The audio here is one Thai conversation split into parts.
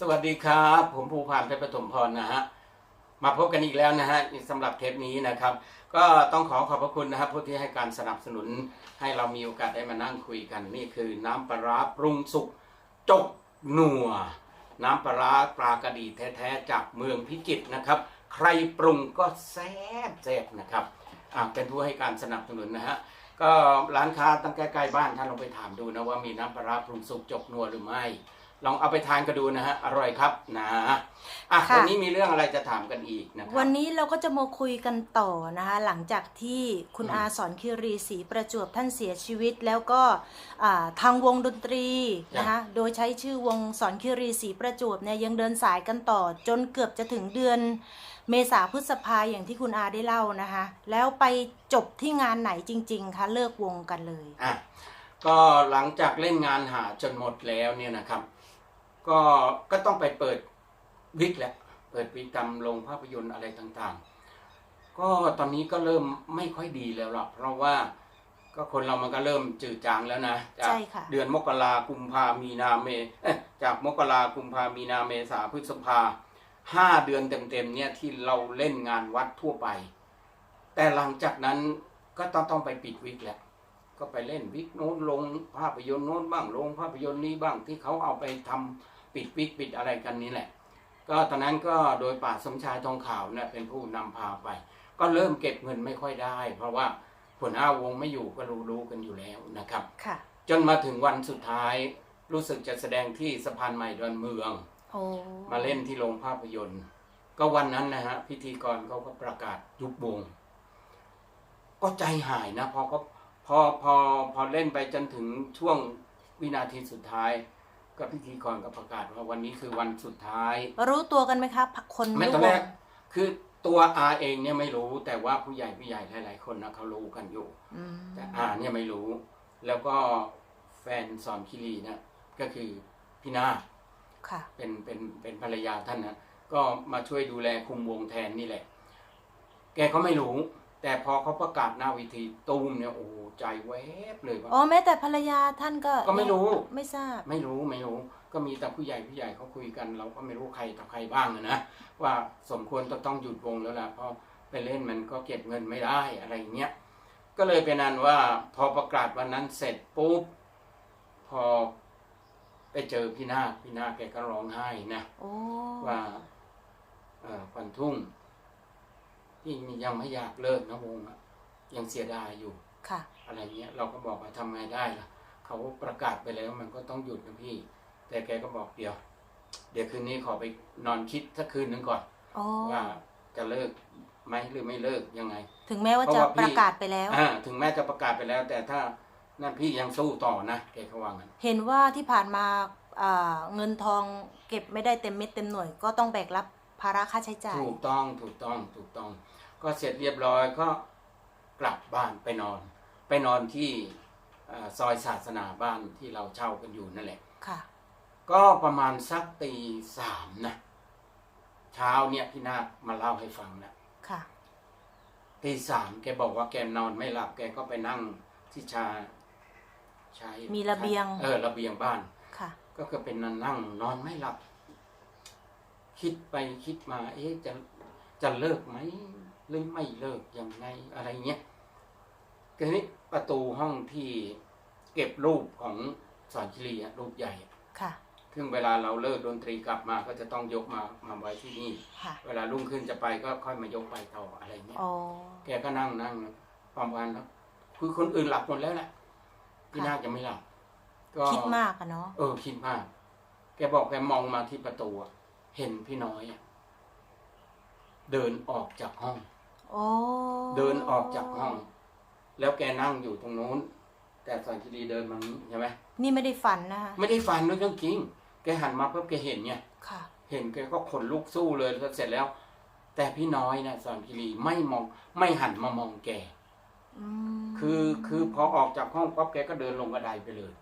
สวัสดีครับ ผมภูพานเพชรปฐมพรนะฮะมาพบกันอีกแล้วนะฮะสำหรับเทปนี้นะครับ ก็ต้องขอขอบพระคุณนะครับผู้ที่ให้การสนับสนุน ให้เรามีโอกาสได้มานั่งคุยกันนี่คือ น้ำปลาร้าปรุงสุกจกหนัว น้ำปลาร้าปลากระดีแท้ๆจากเมืองพิจิตรนะครับ ใครปรุงก็แซ่บแซ่บนะครับอ่าเป็นผู้ให้การสนับสนุนนะฮะก็ร้านค้าตั้งใกล้ๆบ้านท่านลองไปถามดูนะว่ามีน้ำปลาร้าปรุงสุกจกนัวหรือไม่ ลองเอาไปทานกันดูนะฮะอร่อยครับนะอะค่ะ วันนี้มีเรื่องอะไรจะถามกันอีกนะครับ วันนี้เราก็จะมาคุยกันต่อนะคะ หลังจากที่คุณอืม อาสอนคิรีศรีประจวบท่านเสียชีวิต แล้วก็อ่าทางวงดนตรีนะคะโดยใช้ชื่อวงสอนคิรีศรีประจวบเนี่ยยังเดินสายกันต่อ จนเกือบจะถึงเดือน เมษาพฤษภาอย่างที่คุณอาได้เล่านะคะ แล้วไปจบที่งานไหนจริง ๆคะเลิกวงกันเลย อะก็หลังจากเล่นงานหาจนหมดแล้วเนี่ยนะครับ ก็ก็ต้องไปเปิดวิกแหละ เปิดวิกตามโรงภาพยนตร์อะไรต่างๆ ก็ตอนนี้ก็เริ่มไม่ค่อยดีแล้วล่ะ เพราะว่าก็คนเรามันก็เริ่มจืดจางแล้วนะจากใช่ค่ะเดือนมกรากุมภามีนาเมเอ้ยจากมกรากุมภามีนาเมษาพฤษภาห้าเดือนเต็มๆเนี่ยที่เราเล่นงานวัดทั่วไป แต่หลังจากนั้นก็ต้องต้องไปปิดวิกแหละ ก็ไปเล่นวิกโน้นลงภาพยนตร์โน้นบ้างลงภาพยนตร์นี้บ้างที่เขาเอาไปทำ ปิดวิกปิดอะไรกันนี่แหละ ก็ตอนนั้นก็โดยป่าสมชายทองขาวเนี่ยเป็นผู้นำพาไป ก็เริ่มเก็บเงินไม่ค่อยได้ เพราะว่าหัวหน้าวงไม่อยู่ก็รู้ๆกันอยู่แล้วนะครับค่ะจนมาถึงวันสุดท้ายรู้สึกจะแสดงที่สะพานใหม่ดอนเมืองโอ้มาเล่นที่โรงภาพยนตร์ ก็วันนั้นนะฮะพิธีกรเขาก็ประกาศยุบวง ก็ใจหายนะพอเขาพอพอพอเล่นไปจนถึงช่วงวินาทีสุดท้าย ก็พิธีกรก็ประกาศว่าวันนี้คือวันสุดท้าย รู้ตัวกันไหมคะคนไม่รู้ตอนวแรงกคือตัวอาเองเนี่ยไม่รู้แต่ว่าผู้ใหญ่ผู้ใหญ่หลายๆคนนะเขารู้กันอยู่อืมแต่อาเนี่ยไม่รู้ แล้วก็แฟนสอนคิรีเนี่ยก็คือพี่นาคค่ะ เป็นเป็นเป็นภรรยาท่านนะก็มาช่วยดูแลคุมวงแทนนี่แหละ แกก็ไม่รู้ แต่พอเขาประกาศหน้าเวิธีตูมเนี่ยโอ้โหใจแวบเลยว่า อ๋อแม้แต่ภรรยาท่านก็ก็ไม่รู้ ไม่ทราบ ไม่รู้ไม่รู้ ก็มีแต่ผู้ใหญ่ผู้ใหญ่เขาคุยกัน เราก็ไม่รู้ใครต่อใครบ้างอะนะว่าสมควรจะต้องหยุดวงแล้วล่ะเพราะไปเล่นมันก็เก็บเงินไม่ได้อะไรเงี้ยก็เลยเป็นนั้นว่าพอประกาศวันนั้นเสร็จปุ๊บพอไปเจอพี่นาคพี่นาคแกก็ร้องไห้นะโอ้ว่าเอ่อควันทุ่ง ที่ยังไม่อยากเลิกนะวงอะยังเสียดายอยู่ค่ะ อะไรเงี้ยเราก็บอกว่าทำไงได้ล่ะเขาประกาศไปแล้วมันก็ต้องหยุดนะพี่ แต่แกก็บอกเดี๋ยว เดี๋ยวคืนนี้ขอไปนอนคิดสักคืนหนึ่งก่อนโอ้ว่าจะเลิกไหมหรือไม่เลิกยังไง ถึงแม้ว่าเพราะจะว่าพี่ประกาศไปแล้วอ่าถึงแม้จะประกาศไปแล้ว แต่ถ้านั่นพี่ยังสู้ต่อนะแกเขาว่างั้นเห็นว่าที่ผ่านมาอ่าเงินทองเก็บไม่ได้เต็มเม็ดเต็มหน่วยก็ต้องแบกรับ ภาระค่าใช้จ่าย ถูกต้องถูกต้องถูกต้อง ก็เสร็จเรียบร้อยก็กลับบ้านไปนอน ไปนอนที่เอ่อซอยศาสนาบ้านที่เราเช่ากันอยู่นั่นแหละค่ะ ก็ประมาณสักตีสามนะเช้าเนี่ยพี่นาคมาเล่าให้ฟังนะค่ะตีสามแกบอกว่าแกนอนไม่หลับแกก็ไปนั่งที่ชาใช้มีระเบียง เออระเบียงบ้านค่ะ ก็คือเป็นนั่งนั่งนอนไม่หลับ คิดไปคิดมาเอ๊ะจะจะเลิกไหมหรือไม่เลิกยังไงอะไรเงี้ยทีนี้ประตูห้องที่เก็บรูปของสอนคิรีอะรูปใหญ่อะค่ะซึ่งเวลาเราเลิกดนตรีกลับมาก็จะต้องยกมามาไว้ที่นี่ค่ะเวลารุ่งขึ้นจะไปก็ค่อยมายกไปต่ออะไรเงี้ยโอ้แกก็นั่งนั่งประมาณแล้วคือคนอื่นหลับหมดแล้วแหละพี่นาคยังไม่หลับก็คิดมากอะเนาะเออคิดมาก แกบอกแกมองมาที่ประตูอะ เห็นพี่น้อยอะเดินออกจากห้องโอ้เดินออกจากห้อง แล้วแกนั่งอยู่ตรงนู้น แต่สอนคีรีเดินมานี้ใช่ไหมนี่ไม่ได้ฝันนะคะไม่ได้ฟันนะเรื่องจริงแกหันมาเพิ่แกเห็นเนี่ยค่ะ เห็นแกก็ขนลุกสู้เลยแล้วเสร็จแล้ว แต่พี่น้อยนะสอนคีรีไม่มอง ไม่หันมามองแกอืมคือคือพอออกจากห้องปั๊บแกก็เดินลงกระไดไปเลย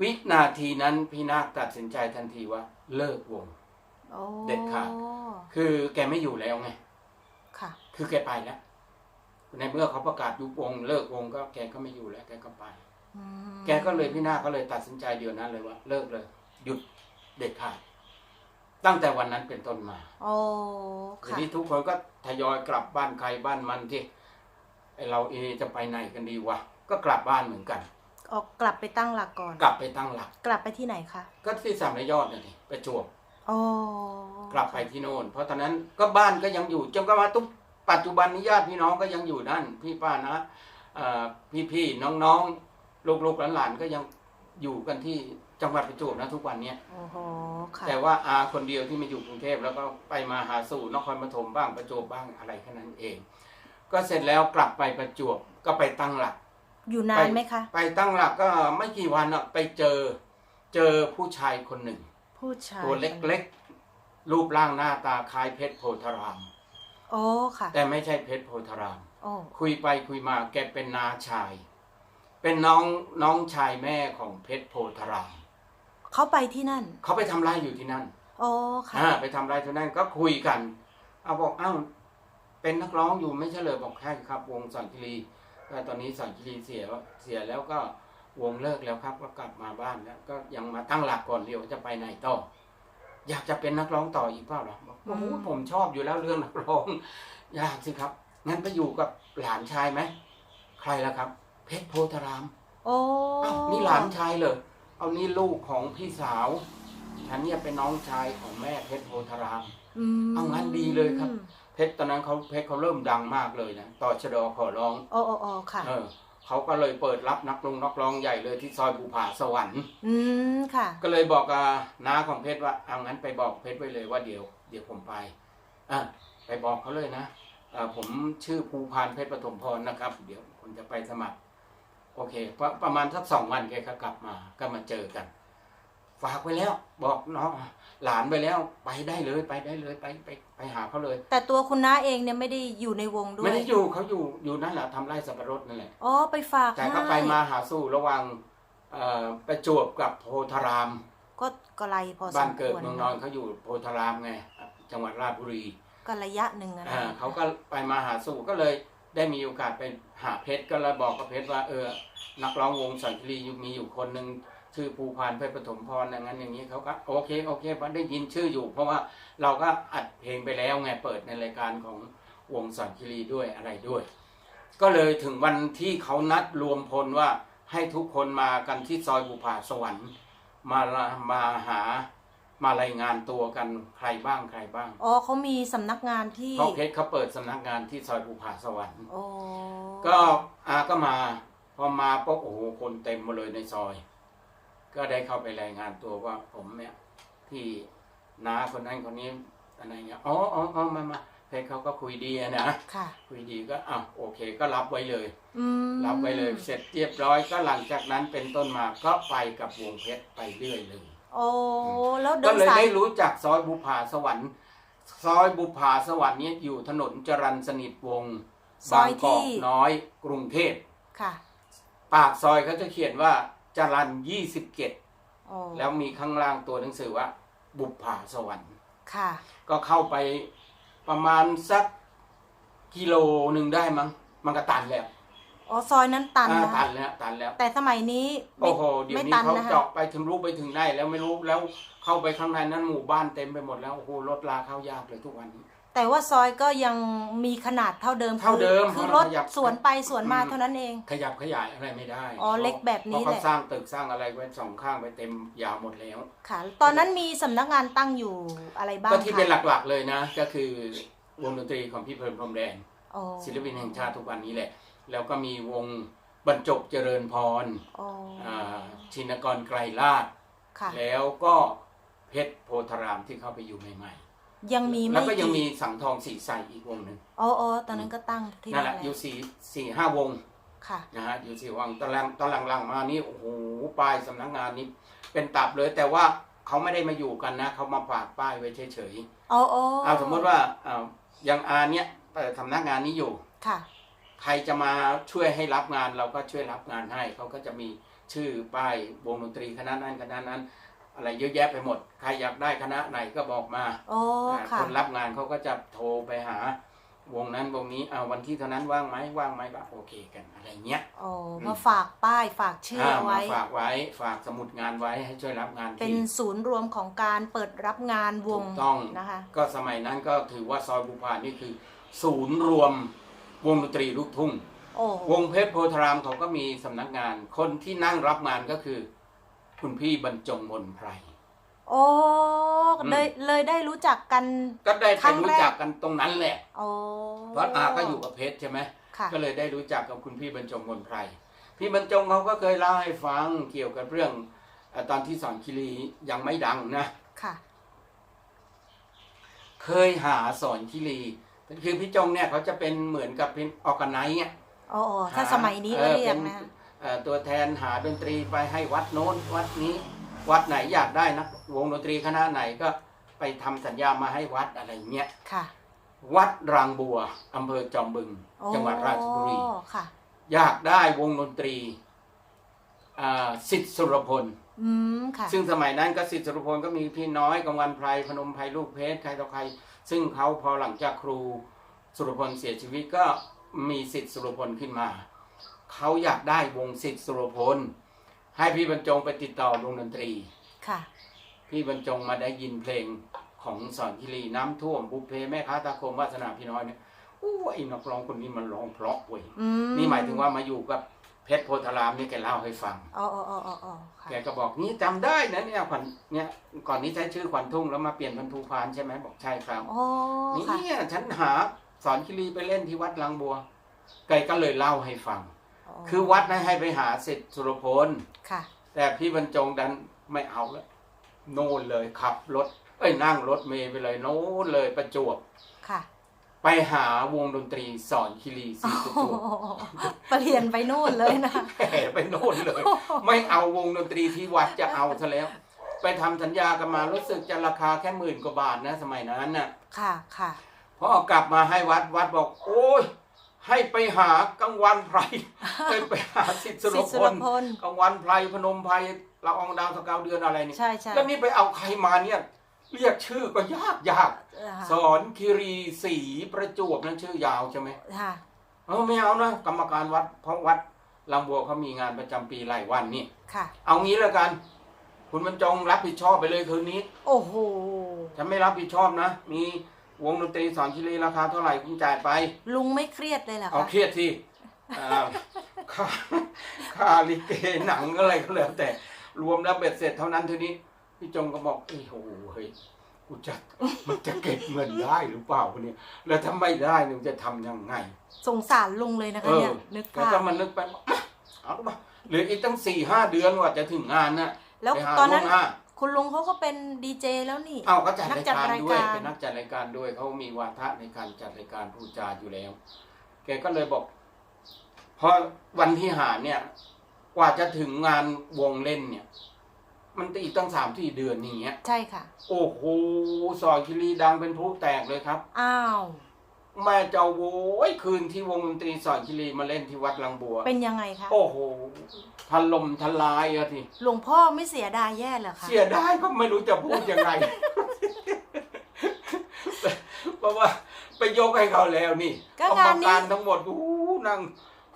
วินาทีนั้นพี่นาคตัดสินใจทันทีว่า เลิกวงโอ้เด็ดขาด คือแกไม่อยู่แล้วไงค่ะ คือแกไปแล้วในเมื่อเขาประกาศยุบวง เลิกวงก็แกก็ไม่อยู่แล้ว แกก็ไปอืมแกก็เลยพี่นาคก็เลยตัดสินใจเดียวนั้นเลยว่า เลิกเลย หยุดเด็ดขาด ตั้งแต่วันนั้นเป็นต้นมาโอ้ทีค่ะนี้ทุกคนก็ทยอยกลับบ้านใครบ้านมันที่ไอเราเอะจะไปไหนกันดีวะก็กลับบ้านเหมือนกัน ออกกลับไปตั้งหลักก่อน กลับไปตั้งหลัก กลับไปที่ไหนคะก็ที่สามระยอดนี่นไปจวบโอ้กลับไปที่โน่น เพราะตอนนั้นก็บ้านก็ยังอยู่จนก็มาทุกปัจจุบันนี้ญาติพี่น้องก็ยังอยู่นั่น พี่ป้านะพี่อพี่ๆน้องๆลูกๆหลานๆก็ยังอยู่กันที่จังหวัดประจวบนะทุกวันเนี้ย โอ้โหค่ะแต่ว่าอาคนเดียวที่มาอยู่กรุงเทพแล้วก็ไปมาหาสู่นครปฐมบ้างประจวบบ้างอะไรแค่นั้นเอง ก็เสร็จแล้วกลับไปประจวบก็ไปตั้งหลัก อยู่นานไหมคะ ไปตั้งหลักก็ไม่กี่วันอะไปเจอเจอผู้ชายคนหนึ่ง ผู้ชายตัวเล็กๆ รูปร่างหน้าตาคล้ายเพชรโพธาราม โอ้ค่ะ แต่ไม่ใช่เพชรโพธาราม โอ้คุยไปคุยมาแกเป็นนาชาย เป็นน้องน้องชายแม่ของเพชรโพธาราม เขาไปที่นั่น เขาไปทำไร่อยู่ที่นั่น โอ้ค่ะอ่าไปทำไร่ที่นั่นก็คุยกัน เอาบอกอ้าวเป็นนักร้องอยู่ไม่ใช่เลยบอกใช่ครับ วงสันคิรี ก็ตอนนี้สันคิรีเสียเสียแล้วก็วงเลิกแล้วครับ ก็กลับมาบ้านแล้ว ก็ยังมาตั้งหลักก่อนเดี๋ยวจะไปไหนต่อ อยากจะเป็นนักร้องต่ออีกเปล่าหรอบอกโอ้โหผมชอบอยู่แล้วเรื่องนักร้อง อยากสิครับ งั้นไปอยู่กับหลานชายไหมใครล่ะครับ เพชรโพธารามโอ้อ้าวนี่หลานชายเลยเอานี่ลูกของพี่สาวฉันเนี่ยเป็นน้องชายของแม่เพชรโพธารามอืมเอางั้นดีเลยครับ เพชรตอนนั้นเขาเพชรเขาเริ่มดังมากเลยนะต่อชะดอขอร้องโอ้โอ้โอ้ค่ะ เออเขาก็เลยเปิดรับนักลงนักร้องใหญ่เลยที่ซอยภูผาสวรรค์ อืมค่ะ ก็เลยบอกกับน้าของเพชรว่าเอางั้นไปบอกเพชรไว้เลยว่าเดี๋ยว เดี๋ยวผมไปอะไปบอกเขาเลยนะอ่าผมชื่อภูพานเพชรปฐมพรนะครับ เดี๋ยวผมจะไปสมัคร โอเคพระประมาณสักสองวันแกก็กลับมาก็มาเจอกัน ฝากไว้แล้ว บอกน้องหลานไปแล้วไปได้เลยไปได้เลยไปไปไปหาเขาเลย แต่ตัวคุณน้าเองเนี่ยไม่ได้อยู่ในวงด้วไม่ยได้อยู่เขาอยู่อยู่นั่นแหละทำไร่สับปะรดนั่นแหละอ๋อไปฝากแต่ให้ก็ไปมาหาสู่ระหว่างเอ่อประจวบกับโพธาราม ก็ก็ไกลพอสบ้านมเกิคดวรเมืองนอนเขาอยู่โพธารามไงจังหวัดราชบุรีก็ระยะหนึ่งอะนะอ่าเขาก็ไปมาหาสู่ก็เลยได้มีโอกาสไปหาเพชรก็เลยบอกกับเพชรว่าเออ นักร้องวงสันติรีอยู่มีอยู่คนหนึ่ง ชื่อภูพานเพชรปฐมพรอย่างนั้นอย่างนี้เขาก็โอเคโอเคเพราะได้ยินชื่ออยู่ เพราะว่าเราก็อัดเพลงไปแล้วไงเปิดในรายการของวงสันติรีด้วยอะไรด้วย ก็เลยถึงวันที่เขานัดรวมพลว่าให้ทุกคนมากันที่ซอยบุพาสวรรค์มาละมาหามารายงานตัวกันใครบ้างใครบ้าง อ๋อเขามีสำนักงานที่เพราะเพชรเขาเปิดสำนักงานที่ซอยบุพาสวรรค์โอ้ก็อาก็มาพอมาปุ๊บโอ้โหคนเต็มมาเลยในซอย ก็ได้เข้าไปรายงานตัวว่าผมเนี่ยที่น้าคนนั้นคนนี้อะไรเงี้ยอ๋ออ๋ออ๋อมามาเพชรเขาก็คุยดีอะนะค่ะ คุยดีก็อะโอเคก็รับไว้เลย อืมรับไว้เลยเสร็จเรียบร้อยก็หลังจากนั้นเป็นต้นมาก็ไปกับวงเพชรไปเรื่อยเลย โอ้แล้วเดิก็นเลยสายได้รู้จักซอยบุพาสวรรค์ ซอยบุพาสวรรค์เนี้อยู่ถนนจรัญสนิทวงศ์ซบาองยกอกที่น้อยกรุงเทพค่ะ ปากซอยเขาจะเขียนว่า จรัญยี่สิบเจ็ดโอ้แล้วมีข้างล่างตัวหนังสือว่า บุพาสวรรค์ ค่ะ ก็เข้าไปประมาณสักกิโลหนึ่งได้มั้งมันก็ตันแล้วอ๋อซอยนั้นตันอ่านะตันแล้วตันแล้ว แต่สมัยนี้ไม่โอ้โหเดี๋ยวไม่นี้ตันเขานะคะ เจาะไปถึงรู้ไปถึงไหนแล้วไม่รู้แล้วเข้าไปข้างในนั้นหมู่บ้านเต็มไปหมดแล้วโอ้โหรถลาเข้ายากเลยทุกวันนี้ แต่ว่าซอยก็ยังมีขนาดเท่าเดิมเท่าเดิมคือเพรราะถเราขยับสวนไปสวนมาอืม เท่านั้นเอง ขยับขยายอะไรไม่ได้อ๋อเล็กแบบนี้เพราะแหละเขาสร้างตึกสร้างอะไรไว้สองข้างไปเต็มยาวหมดแล้ว ค่ะ ตอนนั้นมีสำนักงานตั้งอยู่อะไรบ้างก็ที่เป็นคะหลักๆเลยนะ ก็คือวงดนตรีของพี่เพลินพรหมแดนโอ้ศิลปินแห่งชาติทุกวันนี้แหละ แล้วก็มีวงบรรจบเจริญพรโอ้อ่าชินกรไกรลาดค่ะแล้วก็เพชรโพธารามที่เข้าไปอยู่ใหม่ ยังมีๆไม่แล้วก็ยังมีกี่สังทองสีใสอีกวงหนึ่งอ๋ออ๋อตอนนั้นก็ตั้งที่นั่นนั่นแหแหละละอยู่สี่สี่ห้าวงค่ะนะฮะอยู่สี่วงตอนหลังตอนหลังๆมานี่โอ้โหป้ายสำนักงานนี้เป็นตับเลยแต่ว่าเขาไม่ได้มาอยู่กันนะเขามาฝากป้ายไว้เฉยๆอ๋ออ๋อเอาสมมติว่าอ่าอย่างอาเนี้ยเปิดทำนักงานนี้อยู่ค่ะ ใครจะมาช่วยให้รับงานเราก็ช่วยรับงานให้เขาก็จะมีชื่อป้ายวงดนตรีคณะนั้นคณะนั้น อะไรเยอะแยะไปหมด ใครอยากได้คณะไหนก็บอกมาโอ้อ่าค่ะ คนรับงานเขาก็จะโทรไปหา วงนั้นวงนี้เอาวันที่เท่านั้นว่างไหมว่างไหมก็โอเคกันอะไรเงี้ย โอ้อืมมาฝากป้ายฝากชื่ออ่าเอามาไว้ฝากไว้ฝากสมุดงานไว้ให้ช่วยรับงานเป็นทีศูนย์รวมของการเปิดรับงานวงถูกต้อง นะคะ ก็สมัยนั้นก็ถือว่าซอยบุพานี่คือ ศูนย์รวมวงดนตรีลูกทุ่ง โอ้วงเพชรโพธารามเขาก็มีสำนักงาน คนที่นั่งรับงานก็คือ คุณพี่บรรจงมนไพรโอ้อืมเลยเลยได้รู้จักกัน ก็ได้ครั้ไปงแรกรู้จักกันตรงนั้นแหละโอ้เพราะอาก็อยู่กับเพชรใช่ไหมค่ะก็เลยได้รู้จักกับคุณพี่บรรจงมนไพรพี่บรรจงเขาก็เคยเล่าให้ฟังเกี่ยวกับเรื่องเอ่อตอนที่สอนคิรียังไม่ดังนะค่ะ เคยหาสอนคิรีคือพี่จงเนี่ยเขาจะเป็นเหมือนกับเป็นออกกันไนเนี่ยโอ้โอ้ถ้าสมัยนี้ก็เรียกนะเอ่อ ตัวแทนหาดนตรีไปให้วัดโน้นวัดนี้ วัดไหนอยากได้นะวงดนตรีคณะไหนก็ไปทำสัญญามาให้วัดอะไรเงี้ยค่ะ วัดรางบัวอำเภอจอมบึงโอ้จังหวัดราชบุรีค่ะ อยากได้วงดนตรีอ่าสิทธิสุรพลอืมค่ะซึ่งสมัยนั้นก็สิทธิสุรพลก็มีพี่น้อยกังวันไพรพนมไพรลูกเพชรใครต่อใคร ซึ่งเขาพอหลังจากครูสุรพลเสียชีวิตก็มีสิทธิสุรพลขึ้นมา เขาอยากได้วงสิทธิสุรพล ให้พี่บรรจงไปติดต่อวงดนตรี ค่ะ พี่บรรจงมาได้ยินเพลงของสอนคิรีน้ำท่วมบุพเพแม่ค้าตาคมวาสนาพี่น้อยเนี่ยอู้ไอ้นักร้องคนนี้มันร้องเพราะเว้ยอืมนี่หมายถึงว่ามาอยู่กับเพชรโพธารามนี่แกเล่าให้ฟังอ๋ออ๋ออ๋ออ๋ออ๋อค่ะแกก็บอกนี่จำได้นะเนี่ยขวัญเนี่ยก่อนนี้ใช้ชื่อขวัญทุ่งแล้วมาเปลี่ยนเป็นภูพานใช่ไหมบอกใช่ครับโอ้นี่ค่ะ เนี่ยฉันหาสอนคิรีไปเล่นที่วัดลางบัวแกก็เลยเล่าให้ฟัง คือวัดนะให้ไปหาเสร็จสุรพลค่ะ แต่พี่บรรจงดันไม่เอาแล้วโน่นเลยขับรถเอ้ยนั่งรถเมย์ไปเลยโน่นเลยประจวบค่ะ ไปหาวงดนตรีสอนคิรีสีประโอ้จวบโหเปลี่ยนไปนู่นเลยนะแห่ไปโน่นเลย ไม่เอาวงดนตรีที่วัดจะเอาซะแล้ว ไปทำสัญญากันมารู้สึกจะราคาแค่หมื่นกว่าบาทนะ สมัยนั้นน่ะ ค่ะค่ะพอเอากลับมาให้วัดวัดบอก โอ้ย ให้ไปหากลางวันไพรไปไปหาสิทธิสุรสิทธิสุพรลพลกลางวันไพรพนมไพรละอองดาวสกาวเดือนอะไรนี่ใช่ใช่แล้วนี่ไปเอาใครมาเนี่ยเรียกชื่อก็ยากยากเออสอนคิรีสีประจวบนั่นชื่อยาวใช่ไหมค่ะเออไม่เอานะกรรมการวัดเพราะวัดลำบัวเขามีงานประจำปีรายวันนี่ค่ะ เอางี้แล้วกัน คุณบรรจงรับผิดชอบไปเลยคืนนี้ โอ้โหฉันไม่รับผิดชอบนะ มี วงดนตรีสอนชิลีราคาเท่าไหร่คุณจ่ายไป ลุงไม่เครียดเลยเหรอเอาคะเครียดที่ค่าค่าลิเกหนังอะไรก็แล้วแต่ รวมแล้วเบ็ดเสร็จเท่านั้นทีนี้ พี่จงก็บอกโอ้โหเฮ้ยกูจะมันจะเก็บเงินได้หรือเปล่าวะเนี่ย แล้วถ้าไม่ได้หนูจะทำยังไง สงสารลุงเลยนะคะเออเนี่ยนึกแกภาก็พมันนึกไปบอกมาเอามาเหลืออีกตั้งสี่ห้าเดือนกว่าจะถึงงานน่ะแล้วไปหาตอนนั้น ล่วงหน้า คุณลุงเขาก็เป็นดีเจแล้วนี่ เอาก็จัดนักรายจัดการรายด้วยการเป็นนักจัดรายการด้วยเขามีวาทะในการจัดรายการพูดจาอยู่แล้ว แกก็เลยบอกพอวันที่หาเนี่ย กว่าจะถึงงานวงเล่นเนี่ย มันอีกตั้งสามสี่เดือนอย่างเงี้ย ใช่ค่ะ โอ้โหซอยคิรีดังเป็นพลุแตกเลยครับ อ้าว แม่เจ้าโว้ยคืนที่วงดนตรีซอยคิรีมาเล่นที่วัดลังบัว เป็นยังไงคะ โอ้โหทลมทลายอะทีหลวงพ่อไม่เสียดายแย่เหรอคะ เสียดายก็ไม่รู้จะพูดยังไง เพราะว่าไปยกให้เขาแล้วนี่ก็กรรงานมนี้ การทั้งหมดอู้นั่ง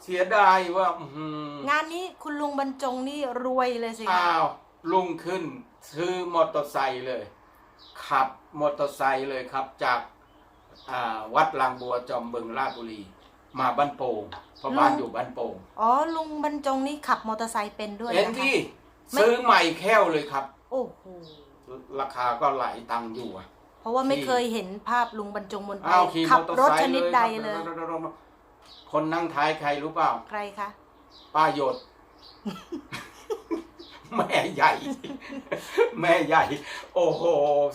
เสียดายว่าอื้อหืองานนี้คุณลุงบรรจงนี่รวยเลยสิคะอ้าวลุงขึ้น ซื้อมอเตอร์ไซค์เลย ขับมอเตอร์ไซค์เลยครับ จากอ่า วัดลางบัวจอมบึงราชบุรี มาบ้านโป่งเพราะบ้านอยู่บ้านโป่งอ๋อลุงบรรจงนี่ขับมอเตอร์ไซค์เป็นด้วยเห็นนะคะที่ไม่ซื้อใหม่แค่วเลยครับ โอ้โหราคาก็หลายตังค์อยู่อะเพราะว่าไม่ที่เคยเห็นภาพลุงบรรจงบนไปอ้าวขี่ขัมอเตอร์รถไซชค์นิดเลยใดครับเลย คนนั่งท้ายใครรู้เปล่า ใครคะป้าหยด แม่ใหญ่ แม่ใหญ่ โอ้โห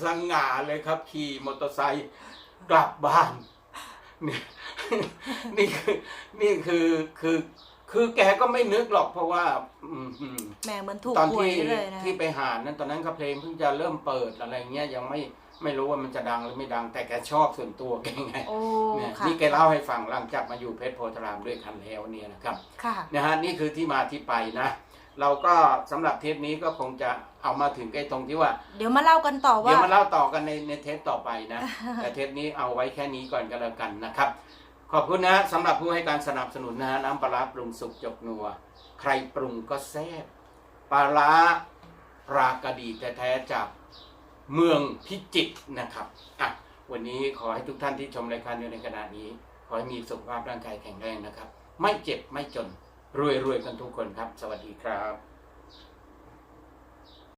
สง่าเลยครับ ขี่มอเตอร์ไซค์ กลับบ้านนี่นี่คือนี่คือคือคือแกก็ไม่นึกหรอกเพราะว่าอืมอืมแหมเหมือนถูกตอนหวยที่เลยนะที่ไปหานั้นตอนนั้นก็เพลงเพิ่งจะเริ่มเปิดอะไรเงี้ยยังไม่ไม่รู้ว่ามันจะดังหรือไม่ดัง แต่แกชอบส่วนตัวแกไงโอ้เนี่ยค่ะนี่แกเล่าให้ฟังหลังจากมาอยู่เพชรโพธารามด้วยกันแล้วเนี่ยนะครับค่ะนะฮะนี่คือที่มาที่ไปนะ เราก็สำหรับเทปนี้ก็คงจะเอามาถึงใกล้ตรงที่ว่า เดี๋ยวมาเล่ากันต่อว่า เดี๋ยวมาเล่าต่อกันในในเทปต่อไปนะ แต่เทปนี้เอาไว้แค่นี้ก่อนก็แล้วกันนะครับ ขอบคุณนะสำหรับผู้ให้การสนับสนุนนะฮะน้ำปลาร้าปรุงสุกจบนัว ใครปรุงก็แซ่บปลาร้าปลากระดีแท้ๆจากเมืองพิจิตรนะครับอะวันนี้ขอให้ทุกท่านที่ชมรายการอยู่ในขณะนี้ ขอให้มีสุขภาพร่างกายแข็งแรงนะครับ ไม่เจ็บไม่จน รวยๆกันทุกคนครับ สวัสดีครับ